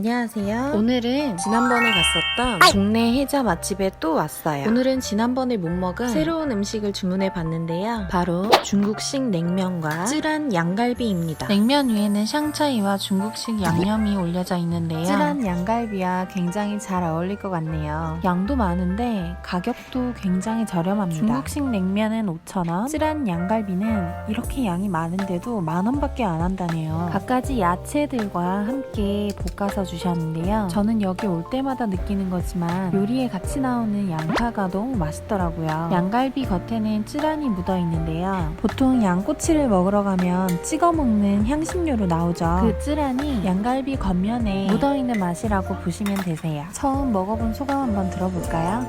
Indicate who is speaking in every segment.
Speaker 1: 안녕하세요. 오늘은 지난번에 갔었던 동네 해자 맛집에 또 왔어요. 오늘은 지난번에 못 먹은 새로운 음식을 주문해 봤는데요. 바로 중국식 냉면과 쯔란 양갈비입니다. 냉면 위에는 샹차이와 중국식 양념이 올려져 있는데요. 쯔란 양갈비와 굉장히 잘 어울릴 것 같네요. 양도 많은데 가격도 굉장히 저렴합니다. 중국식 냉면은 5,000원, 쯔란 양갈비는 이렇게 양이 많은데도 만 원밖에 안 한다네요. 갖가지 야채들과 함께 볶아서 주셨는데요. 저는 여기 올 때마다 느끼는 거지만 요리에 같이 나오는 양파가 너무 맛있더라고요. 양갈비 겉에는 쯔란이 묻어 있는데요. 보통 양꼬치를 먹으러 가면 찍어 먹는 향신료로 나오죠. 그 쯔란이 양갈비 겉면에 묻어 있는 맛이라고 보시면 되세요. 처음 먹어본 소감 한번 들어볼까요?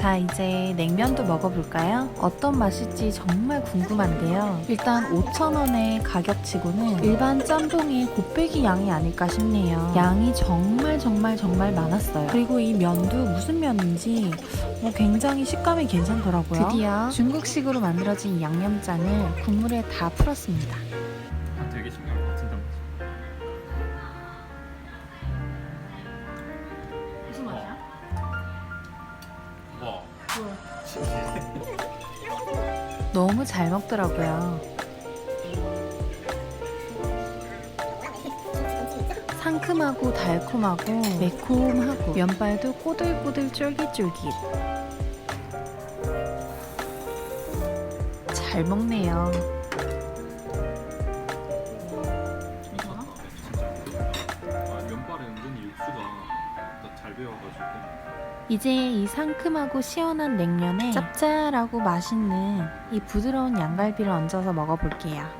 Speaker 1: 자, 이제 냉면도 먹어볼까요? 어떤 맛일지 정말 궁금한데요. 일단 5,000원의 가격치고는 일반 짬뽕의 곱빼기 양이 아닐까 싶네요. 양이 정말 정말 정말 많았어요. 그리고 이 면도 무슨 면인지 뭐 굉장히 식감이 괜찮더라고요. 드디어 중국식으로 만들어진 양념장을 국물에 다 풀었습니다.
Speaker 2: 아, 되게 것 같은데.
Speaker 3: 무슨 맛이야?
Speaker 2: 와.
Speaker 1: 너무 잘 먹더라고요. 상큼하고 달콤하고 매콤하고 면발도 꼬들꼬들 쫄깃쫄깃. 잘 먹네요.
Speaker 2: 잘 배어가지고.
Speaker 1: 이제 이 상큼하고 시원한 냉면에 짭짤하고 맛있는 이 부드러운 양갈비를 얹어서 먹어볼게요.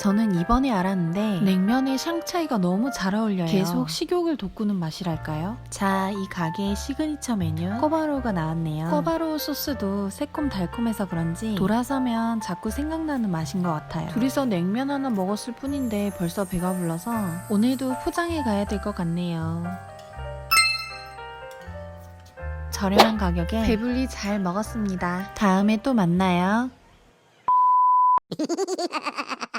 Speaker 1: 저는 이번에 알았는데 냉면에 샹차이가 너무 잘 어울려요. 계속 식욕을 돋구는 맛이랄까요? 자, 이 가게의 시그니처 메뉴 꼬바로우가 나왔네요. 꼬바로우 소스도 새콤달콤해서 그런지 돌아서면 자꾸 생각나는 맛인 것 같아요. 둘이서 냉면 하나 먹었을 뿐인데 벌써 배가 불러서 오늘도 포장해 가야 될 것 같네요. 저렴한 가격에 배불리 잘 먹었습니다. 다음에 또 만나요.